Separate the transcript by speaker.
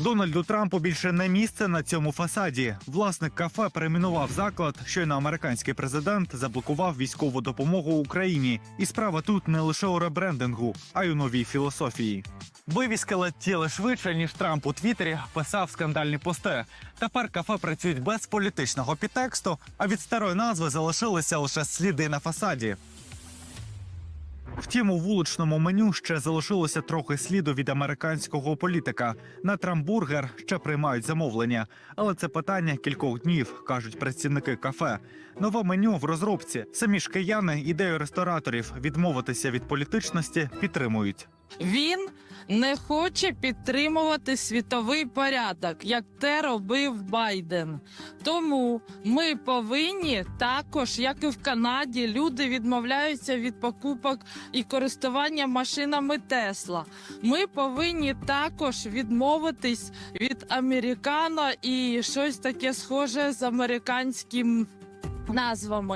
Speaker 1: Дональду Трампу більше не місце на цьому фасаді. Власник кафе перейменував заклад. Щойно американський президент заблокував військову допомогу Україні. І справа тут не лише у ребрендингу, а й у новій філософії. Вивіски летіли швидше, ніж Трамп у Твіттері писав скандальні пости. Тепер кафе працюють без політичного підтексту, а від старої назви залишилися лише сліди на фасаді. Втім, у вуличному меню ще залишилося трохи сліду від американського політика. На трамбургер ще приймають замовлення, але це питання кількох днів, кажуть працівники кафе. Нове меню в розробці. Самі ж кияни ідею рестораторів відмовитися від політичності підтримують.
Speaker 2: Він не хоче підтримувати світовий порядок, як те робив Байден. Тому ми повинні також, як і в Канаді, люди відмовляються від покупок і користування машинами Тесла. Ми повинні також відмовитись від американо і щось таке схоже з американським назвами.